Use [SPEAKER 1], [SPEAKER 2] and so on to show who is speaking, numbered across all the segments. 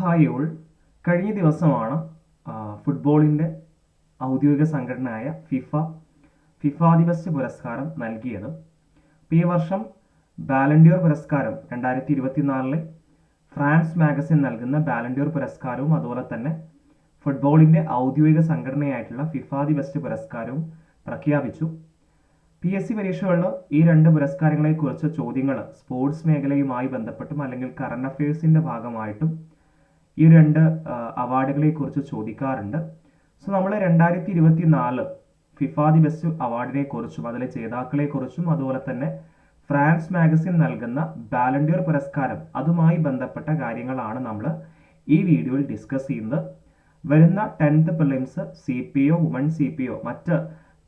[SPEAKER 1] Hi all കഴിഞ്ഞ ദിവസമാണ് ഫുട്ബോളിന്റെ ഔദ്യോഗിക സംഘടനയായ ഫിഫ ഫിഫാധിപത്യ പുരസ്കാരം നൽകിയത്. അപ്പോൾ ഈ വർഷം ബാലൻഡിയർ പുരസ്കാരം രണ്ടായിരത്തി ഇരുപത്തിനാലിലെ ഫ്രാൻസ് മാഗസിൻ നൽകുന്ന ബാലൻഡിയർ പുരസ്കാരവും അതുപോലെ തന്നെ ഫുട്ബോളിന്റെ ഔദ്യോഗിക സംഘടനയായിട്ടുള്ള ഫിഫാധിപത്യ പുരസ്കാരവും പ്രഖ്യാപിച്ചു. പി എസ് സി പരീക്ഷകളിൽ ഈ രണ്ട് പുരസ്കാരങ്ങളെക്കുറിച്ച് ചോദ്യങ്ങൾ സ്പോർട്സ് മേഖലയുമായി ബന്ധപ്പെട്ടും അല്ലെങ്കിൽ കറണ്ട് അഫയേഴ്സിന്റെ ഭാഗമായിട്ടും ഈ രണ്ട് അവാർഡുകളെ കുറിച്ച് ചോദിക്കാറുണ്ട്. സോ നമ്മൾ രണ്ടായിരത്തി ഇരുപത്തി നാല് ഫിഫാദി ബെസ്റ്റ് അവാർഡിനെ കുറിച്ചും അതിലെ ജേതാക്കളെ കുറിച്ചും അതുപോലെ തന്നെ ഫ്രാൻസ് മാഗസിൻ നൽകുന്ന ബാലൻഡിയർ പുരസ്കാരം അതുമായി ബന്ധപ്പെട്ട കാര്യങ്ങളാണ് നമ്മൾ ഈ വീഡിയോയിൽ ഡിസ്കസ് ചെയ്യുന്നത്. വരുന്ന tenth prelims C P O woman C P O മറ്റ്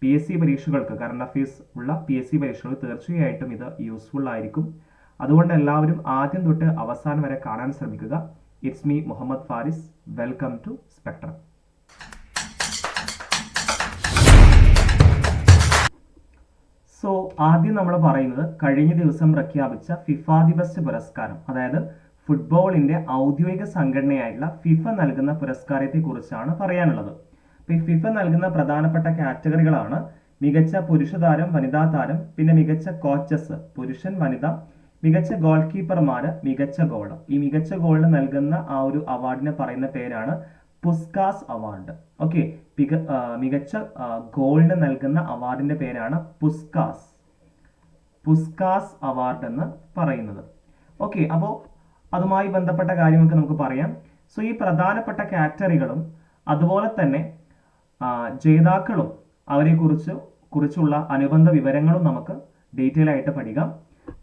[SPEAKER 1] പി എസ് സി പരീക്ഷകൾക്ക് കറണ്ട് അഫയേഴ്സ് ഉള്ള പി എസ് സി പരീക്ഷകൾ തീർച്ചയായിട്ടും ഇത് യൂസ്ഫുൾ ആയിരിക്കും. അതുകൊണ്ട് എല്ലാവരും ആദ്യം തൊട്ട് അവസാനം വരെ കാണാൻ ശ്രമിക്കുക. It's me Muhammad Faris welcome to spectrum so ആദ്യം നമ്മൾ പറയുന്നത് കഴിഞ്ഞ ദിവസം പ്രഖ്യാപിച്ച ഫിഫ ബെസ്റ്റ് പുരസ്കാരം അതായത് ഫുട്ബോളിന്റെ ഔദ്യോഗിക സംഘടനയായിട്ടുള്ള ഫിഫ നൽകുന്ന പുരസ്കാരത്തെ കുറിച്ചാണ് പറയാനുള്ളത് ഈ ഫിഫ നൽകുന്ന പ്രധാനപ്പെട്ട കാറ്റഗറികളാണ് മികച്ച പുരുഷ താരം വനിതാ താരം പിന്നെ മികച്ച കോച്ചസ് പുരുഷൻ വനിത മികച്ച ഗോൾ കീപ്പർമാര് മികച്ച ഗോൾ ഈ മികച്ച ഗോളിന് നൽകുന്ന ആ ഒരു അവാർഡിനെ പറയുന്ന പേരാണ് പുസ്കാസ് അവാർഡ് ഓക്കെ മികച്ച ഗോളിന് നൽകുന്ന അവാർഡിന്റെ പേരാണ് പുസ്കാസ്. പുസ്കാസ് അവാർഡ് എന്ന് പറയുന്നത്. ഓക്കെ അപ്പോൾ അതുമായി ബന്ധപ്പെട്ട കാര്യമൊക്കെ നമുക്ക് പറയാം. സോ ഈ പ്രധാനപ്പെട്ട കാറ്റഗറികളും അതുപോലെ തന്നെ ജേതാക്കളും അവരെക്കുറിച്ച് കുറിച്ചുള്ള അനുബന്ധ വിവരങ്ങളും നമുക്ക് ഡീറ്റെയിൽ ആയിട്ട് പഠിക്കാം.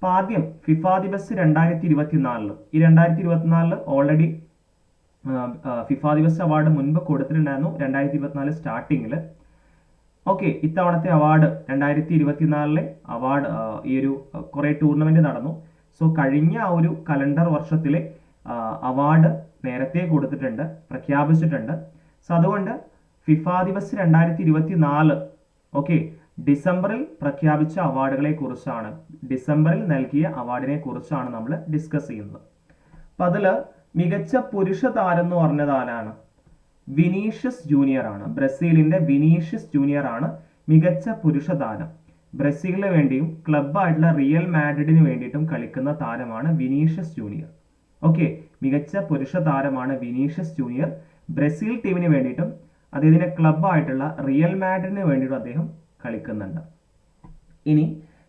[SPEAKER 1] അപ്പോൾ ആദ്യം ഫിഫാ ദിവസ് രണ്ടായിരത്തി ഇരുപത്തിനാലിൽ ഈ രണ്ടായിരത്തി ഇരുപത്തിനാലിൽ ഓൾറെഡി ഫിഫാ ദിവസ് അവാർഡ് മുൻപ് കൊടുത്തിട്ടുണ്ടായിരുന്നു രണ്ടായിരത്തി ഇരുപത്തിനാല് സ്റ്റാർട്ടിങ്ങിൽ ഓക്കെ ഇത്തവണത്തെ അവാർഡ് രണ്ടായിരത്തി ഇരുപത്തിനാലിലെ അവാർഡ് ഈ ഒരു കുറേ ടൂർണമെന്റ് നടന്നു. സോ കഴിഞ്ഞ ആ ഒരു കലണ്ടർ വർഷത്തിലെ അവാർഡ് നേരത്തെ കൊടുത്തിട്ടുണ്ട് പ്രഖ്യാപിച്ചിട്ടുണ്ട്. സോ അതുകൊണ്ട് ഫിഫ ദിവസ് രണ്ടായിരത്തി ഇരുപത്തി നാല് ഓക്കെ ഡിസംബറിൽ പ്രഖ്യാപിച്ച അവാർഡുകളെ കുറിച്ചാണ് ഡിസംബറിൽ നൽകിയ അവാർഡിനെ കുറിച്ചാണ് നമ്മൾ ഡിസ്കസ് ചെയ്യുന്നത്. അപ്പൊ അതിൽ മികച്ച പുരുഷ താരം എന്ന് പറഞ്ഞത് ആരാണ്? വിനീഷ്യസ് ജൂനിയർ ആണ്. ബ്രസീലിന്റെ വിനീഷ്യസ് ജൂനിയർ ആണ് മികച്ച പുരുഷ താരം. ബ്രസീലിന് വേണ്ടിയും ക്ലബായിട്ടുള്ള റിയൽ മാഡ്രിഡിന് വേണ്ടിയിട്ടും കളിക്കുന്ന താരമാണ് വിനീഷ്യസ് ജൂനിയർ. ഓക്കെ മികച്ച പുരുഷ താരമാണ് വിനീഷ്യസ് ജൂനിയർ. ബ്രസീൽ ടീമിന് വേണ്ടിയിട്ടും അദ്ദേഹത്തിന്റെ ക്ലബായിട്ടുള്ള റിയൽ മാഡ്രിഡിന് വേണ്ടിയിട്ടും അദ്ദേഹം കളിക്കുന്നുണ്ട്. ഇനി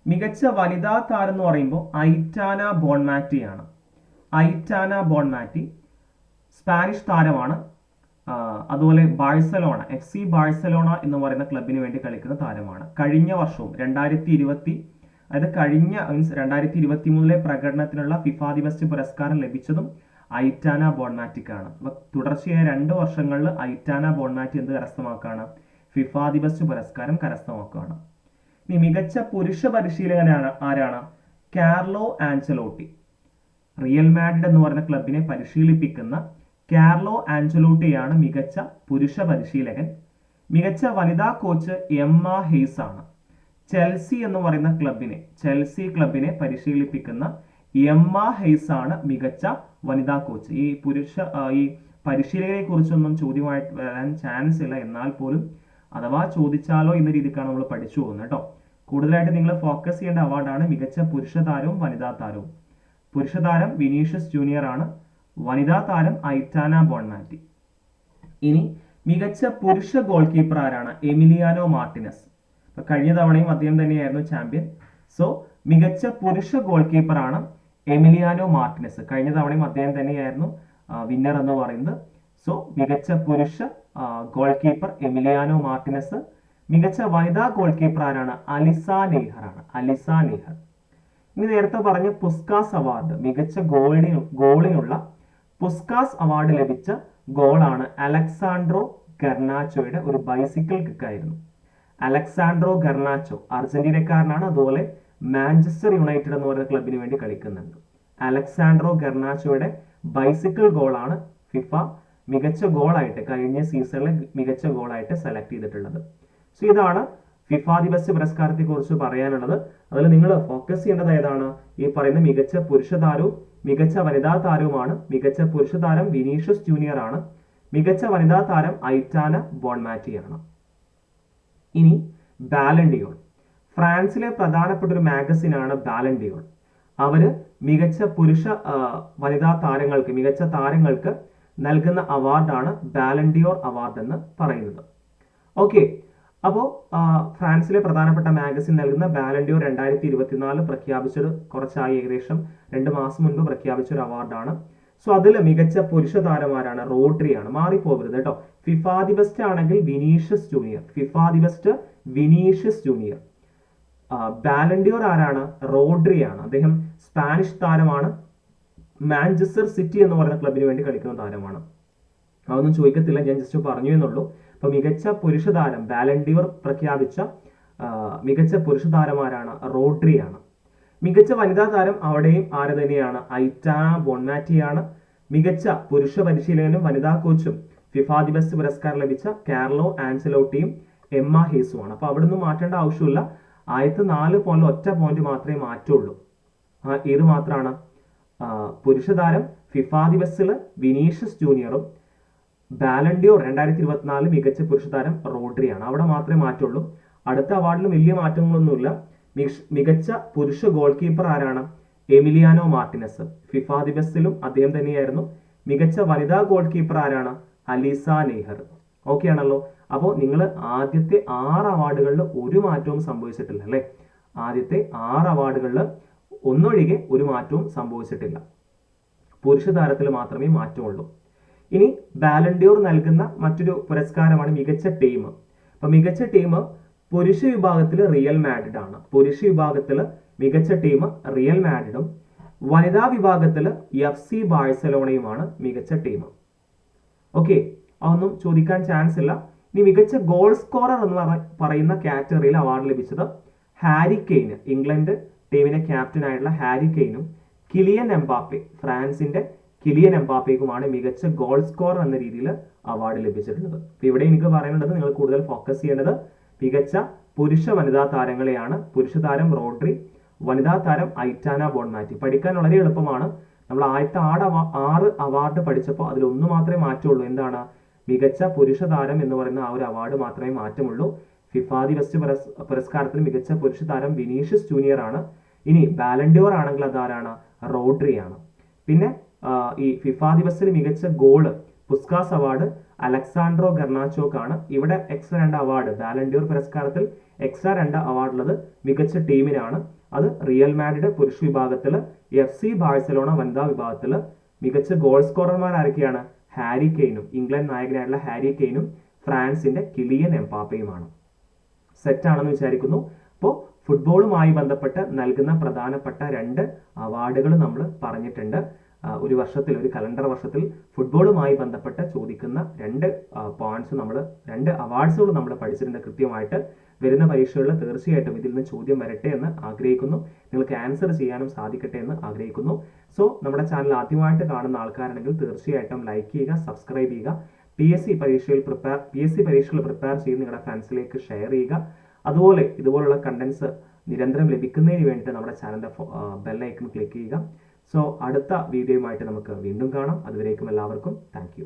[SPEAKER 1] മികച്ച വനിതാ താരം എന്ന് പറയുമ്പോൾ ഐറ്റാന ബോൺമാറ്റി ആണ് ഐറ്റാന ബോൺമാറ്റി സ്പാനിഷ് താരമാണ്. അതുപോലെ ബാഴ്സലോണ എഫ് സി ബാഴ്സലോണ എന്ന് പറയുന്ന ക്ലബിന് വേണ്ടി കളിക്കുന്ന താരമാണ്. കഴിഞ്ഞ വർഷവും രണ്ടായിരത്തി ഇരുപത്തി അതായത് കഴിഞ്ഞ മീൻസ് രണ്ടായിരത്തി ഇരുപത്തി മൂന്നിലെ പ്രകടനത്തിനുള്ള ഫിഫാദി ബെസ്റ്റ് പുരസ്കാരം ലഭിച്ചതും ഐറ്റാന ബോൺമാറ്റിക് ആണ് അപ്പൊ തുടർച്ചയായ രണ്ട് വർഷങ്ങളിൽ ഐറ്റാന ബോൺമാറ്റി എന്ത് കരസ്ഥമാക്കുകയാണ് ഫിഫാദി ദിവസ പുരസ്കാരം കരസ്ഥമാക്കുകയാണ്. ഇനി മികച്ച പുരുഷ പരിശീലകനാണ് ആരാണ്? കാർലോ ആഞ്ചലോട്ടി റിയൽ മാഡ്രിഡ് എന്ന് പറയുന്ന ക്ലബിനെ പരിശീലിപ്പിക്കുന്ന കാർലോ ആഞ്ചലോട്ടിയാണ് മികച്ച പുരുഷ പരിശീലകൻ. മികച്ച വനിതാ കോച്ച് എമ്മ ഹെയ്സ് ആണ്. ചെൽസി എന്ന് പറയുന്ന ക്ലബിനെ ചെൽസി ക്ലബിനെ പരിശീലിപ്പിക്കുന്ന എമ്മ ഹെയ്സ് ആണ് മികച്ച വനിതാ കോച്ച് ഈ പുരുഷ ഈ പരിശീലകരെ കുറിച്ചൊന്നും ചോദ്യമായിട്ട് വരാൻ ചാൻസ് ഇല്ല. എന്നാൽ പോലും അഥവാ ചോദിച്ചാലോ എന്ന രീതിക്കാണ് നമ്മൾ പഠിച്ചു പോകുന്നത് കേട്ടോ കൂടുതലായിട്ട് നിങ്ങൾ ഫോക്കസ് ചെയ്യേണ്ട അവാർഡാണ് മികച്ച പുരുഷ താരവും വനിതാ താരവും. പുരുഷ താരം വിനീഷ്യസ് ജൂനിയർ ആണ്. വനിതാ താരം ഐറ്റാന ബോൺമാറ്റി. ഇനി മികച്ച പുരുഷ ഗോൾ കീപ്പർ ആരാണ്? Emiliano Martinez. ഇപ്പൊ കഴിഞ്ഞ തവണയും അദ്ദേഹം തന്നെയായിരുന്നു ചാമ്പ്യൻ സോ മികച്ച പുരുഷ ഗോൾ കീപ്പർ ആണ് എമിലിയാനോ മാർട്ടിനസ്. കഴിഞ്ഞ തവണയും അദ്ദേഹം തന്നെയായിരുന്നു വിന്നർ എന്ന് പറയുന്നത്. സോ മികച്ച പുരുഷ ഗോൾ കീപ്പർ എമിലിയാനോ മാർട്ടിനസ്. മികച്ച വനിതാ ഗോൾ കീപ്പർ ആരാണ്? അലിസ നെയ്ഹർ ആണ് അലിസ നെയ്ഹർ. ഇനി നേരത്തെ പറഞ്ഞ പുസ്കാസ് അവാർഡ്. മികച്ച ഗോളിന് ഗോളിനുള്ള പുസ്കാസ് അവാർഡ് ലഭിച്ച ഗോളാണ് അലക്സാൻഡ്രോ ഗർണാച്ചോയുടെ ഒരു ബൈസിക്കിൾ കിക്ക് ആയിരുന്നു. അലക്സാൻഡ്രോ ഗർണാച്ചോ അർജന്റീനക്കാരനാണ്. അതുപോലെ മാഞ്ചസ്റ്റർ യുണൈറ്റഡ് എന്ന് പറയുന്ന ക്ലബിന് വേണ്ടി കളിക്കുന്നുണ്ട്. അലക്സാൻഡ്രോ ഗർണാച്ചോയുടെ ബൈസിക്കിൾ ഗോളാണ് ഫിഫ മികച്ച ഗോളായിട്ട് കഴിഞ്ഞ സീസണിലെ മികച്ച ഗോളായിട്ട് സെലക്ട് ചെയ്തിട്ടുള്ളത്. സോ ഇതാണ് ഫിഫ ദിവസ പുരസ്കാരത്തെ കുറിച്ച് പറയാനുള്ളത്. അതിൽ നിങ്ങൾ ഫോക്കസ് ചെയ്യേണ്ടത് ഏതാണ്? ഈ പറയുന്ന മികച്ച പുരുഷ താരവും മികച്ച വനിതാ താരവുമാണ്. മികച്ച പുരുഷ താരം വിനീഷ്യസ് ജൂനിയർ ആണ്. മികച്ച വനിതാ താരം ഐറ്റാന ബോൺമാറ്റിയാണ് ഇനി ബാലൻഡിയോൺ. ഫ്രാൻസിലെ പ്രധാനപ്പെട്ട ഒരു മാഗസിനാണ് ബാലൻഡിയോൺ. അവർ മികച്ച പുരുഷ വനിതാ താരങ്ങൾക്ക് മികച്ച താരങ്ങൾക്ക് നൽകുന്ന അവാർഡാണ് ബാലൻഡിയോർ അവാർഡ് എന്ന് പറയുന്നത് ഓക്കെ അപ്പോൾ ഫ്രാൻസിലെ പ്രധാനപ്പെട്ട മാഗസിൻ നൽകുന്ന ബാലൻഡിയോർ രണ്ടായിരത്തി ഇരുപത്തിനാല് പ്രഖ്യാപിച്ചൊരു കുറച്ചായി ഏകദേശം രണ്ട് മാസം മുൻപ് പ്രഖ്യാപിച്ച ഒരു അവാർഡാണ്. സോ അതിൽ മികച്ച പുരുഷ താരമാരാണ് റോഡ്രിയാണ്. മാറിപ്പോകരുത് കേട്ടോ. ഫിഫാ ദി ബെസ്റ്റ് ആണെങ്കിൽ Vinicius Junior. FIFA the best Vinicius Junior. Ballon d'Or ആരാണ്? റോഡ്രിയാണ്. അദ്ദേഹം സ്പാനിഷ് താരമാണ്. മാഞ്ചസ്റ്റർ സിറ്റി എന്ന് പറയുന്ന ക്ലബിന് വേണ്ടി കളിക്കുന്ന താരമാണ്. അതൊന്നും ചോദിക്കത്തില്ല ഞാൻ ജസ്റ്റ് പറഞ്ഞു എന്നുള്ളൂ. അപ്പോൾ മികച്ച പുരുഷ താരം ബാലൻഡിയർ പ്രഖ്യാപിച്ച മികച്ച പുരുഷ താരമാരാണ് റോഡ്രിയാണ് മികച്ച വനിതാ താരം അവിടെയും ആര് തന്നെയാണ്? ഐറ്റാന ബോൺമാറ്റിയാണ് മികച്ച പുരുഷ പരിശീലകനും വനിതാ കോച്ചും ഫിഫാ ദിവസ് പുരസ്കാരം ലഭിച്ച കാർലോ ആൻസലോട്ടിയും എമ്മ ഹേസുമാണ് അപ്പൊ അവിടെ നിന്ന് മാറ്റേണ്ട ആവശ്യമില്ല. ആദ്യത്തെ നാല് പോയിന്റ് ഒറ്റ പോയിന്റ് മാത്രമേ മാറ്റുള്ളൂ. ആ, ഏത് മാത്രമാണ്? ആ, പുരുഷ താരം ഫിഫാ ദി വിനീഷ്യസ് ജൂനിയറും ബാലൻഡിയോ രണ്ടായിരത്തി ഇരുപത്തിനാല് മികച്ച പുരുഷതാരം റോഡ്രിയാണ്. അവിടെ മാത്രമേ മാറ്റുള്ളൂ. അടുത്ത അവാർഡിൽ വലിയ മാറ്റങ്ങളൊന്നുമില്ല. മിക്- മികച്ച പുരുഷ ഗോൾ കീപ്പർ ആരാണ്? Emiliano Martinez. ഫിഫാ ദി അദ്ദേഹം തന്നെയായിരുന്നു. മികച്ച വനിതാ ഗോൾ കീപ്പർ ആരാണ്? അലീസ നെയ്ഹർ. ഓക്കെ ആണല്ലോ. അപ്പോൾ നിങ്ങൾ ആദ്യത്തെ ആറ് അവാർഡുകളിൽ ഒരു മാറ്റവും സംഭവിച്ചിട്ടില്ല അല്ലേ? ആദ്യത്തെ ആറ് അവാർഡുകളിൽ ഒന്നൊഴികെ ഒരു മാറ്റവും സംഭവിച്ചിട്ടില്ല. പുരുഷ താരത്തിൽ മാത്രമേ മാറ്റമുള്ളൂ. ഇനി ബാലൻഡിയോർ നൽകുന്ന മറ്റൊരു പുരസ്കാരമാണ് മികച്ച ടീം. അപ്പൊ മികച്ച ടീം പുരുഷ വിഭാഗത്തിൽ റിയൽ മാഡ്രിഡ് ആണ്. പുരുഷ വിഭാഗത്തിൽ മികച്ച ടീം റിയൽ മാഡ്രിഡും വനിതാ വിഭാഗത്തിൽ എഫ് സി ബാഴ്സലോണയുമാണ് മികച്ച ടീം. ഓക്കെ അതൊന്നും ചോദിക്കാൻ ചാൻസ് ഇല്ല. ഇനി മികച്ച ഗോൾ സ്കോറർ എന്ന് പറയുന്ന കാറ്റഗറിയിൽ അവാർഡ് ലഭിച്ചത് ഹാരി കെയ്ന് ഇംഗ്ലണ്ട് ടീമിന്റെ ക്യാപ്റ്റൻ ആയിട്ടുള്ള ഹാരി കെയ്നും കിലിയൻ എംബാപ്പെ ഫ്രാൻസിന്റെ കിലിയൻ എംബാപ്പയ്ക്കുമാണ് മികച്ച ഗോൾ സ്കോർ എന്ന രീതിയിൽ അവാർഡ് ലഭിച്ചിട്ടുള്ളത്. അപ്പൊ ഇവിടെ എനിക്ക് പറയാനുള്ളത് നിങ്ങൾ കൂടുതൽ ഫോക്കസ് ചെയ്യേണ്ടത് മികച്ച പുരുഷ വനിതാ താരങ്ങളെയാണ്. പുരുഷ താരം റോഡ്രി വനിതാ താരം ഐറ്റാന ബോൺമാറ്റി. പഠിക്കാൻ വളരെ എളുപ്പമാണ്. നമ്മൾ ആദ്യത്തെ ആട് ആറ് അവാർഡ് പഠിച്ചപ്പോൾ അതിൽ ഒന്ന് മാത്രമേ മാറ്റമുള്ളൂ എന്താണ്? മികച്ച പുരുഷ താരം എന്ന് പറയുന്ന ആ ഒരു അവാർഡ് മാത്രമേ മാറ്റമുള്ളൂ. ഫിഫാദി ബെസ്റ്റ് പുരസ് പുരസ്കാരത്തിൽ മികച്ച പുരുഷ താരം വിനീഷ്യസ് ജൂനിയർ ആണ്. ഇനി ബാലൻഡിയോർ ആണെങ്കിൽ അതാരാണ്? റോഡ്രി ആണ്. പിന്നെ ഈ ഫിഫ ബെസ്റ്റിൽ മികച്ച ഗോൾ പുസ്കാസ് അവാർഡ് അലക്സാൻഡ്രോ ഗർണാച്ചോക്ക് ആണ്. ഇവിടെ എക്സ്ട്രാ രണ്ട് അവാർഡ് ബാലൻഡിയോർ പുരസ്കാരത്തിൽ എക്സ്ട്രാ രണ്ട് അവാർഡ് ഉള്ളത് മികച്ച ടീമിനാണ്. അത് റിയൽ മാഡ്രിഡ് പുരുഷ വിഭാഗത്തിൽ എഫ് സി ബാഴ്സലോണ വനിതാ വിഭാഗത്തിൽ മികച്ച ഗോൾ സ്കോറർമാർ ആരൊക്കെയാണ്? ഹാരി കെയ്നും ഇംഗ്ലണ്ട് നായകനായിട്ടുള്ള ഹാരി കെയ്നും ഫ്രാൻസിന്റെ കിലിയൻ എംപാപ്പയുമാണ് സെറ്റ് ആണെന്ന് വിചാരിക്കുന്നു. അപ്പോൾ ഫുട്ബോളുമായി ബന്ധപ്പെട്ട് നൽകുന്ന പ്രധാനപ്പെട്ട രണ്ട് അവാർഡുകൾ നമ്മൾ പറഞ്ഞിട്ടുണ്ട്. ഒരു വർഷത്തിൽ ഒരു കലണ്ടർ വർഷത്തിൽ ഫുട്ബോളുമായി ബന്ധപ്പെട്ട് ചോദിക്കുന്ന രണ്ട് പോയിന്റ്സ് നമ്മൾ രണ്ട് അവാർഡ്സുകൾ നമ്മൾ പഠിച്ചിട്ടുണ്ട് കൃത്യമായിട്ട്. വരുന്ന പരീക്ഷകളിൽ തീർച്ചയായിട്ടും ഇതിൽ നിന്ന് ചോദ്യം വരട്ടെ എന്ന് ആഗ്രഹിക്കുന്നു. നിങ്ങൾക്ക് ആൻസർ ചെയ്യാനും സാധിക്കട്ടെ എന്ന് ആഗ്രഹിക്കുന്നു. സോ നമ്മുടെ ചാനൽ ആദ്യമായിട്ട് കാണുന്ന ആൾക്കാരാണെങ്കിൽ തീർച്ചയായിട്ടും ലൈക്ക് ചെയ്യുക സബ്സ്ക്രൈബ് ചെയ്യുക. പി എസ് സി പരീക്ഷയിൽ പ്രിപ്പയർ പി എസ് സി പരീക്ഷകൾ പ്രിപ്പയർ ചെയ്ത് നിങ്ങളുടെ ഫ്രണ്ട്സിലേക്ക് ഷെയർ ചെയ്യുക. അതുപോലെ ഇതുപോലുള്ള കണ്ടൻസ് നിരന്തരം ലഭിക്കുന്നതിന് വേണ്ടിയിട്ട് നമ്മുടെ ചാനലിന്റെ ബെല്ലൈക്കൺ ക്ലിക്ക് ചെയ്യുക. സോ അടുത്ത വീഡിയോയുമായിട്ട് നമുക്ക് വീണ്ടും കാണാം. അതുവരേക്കും എല്ലാവർക്കും താങ്ക്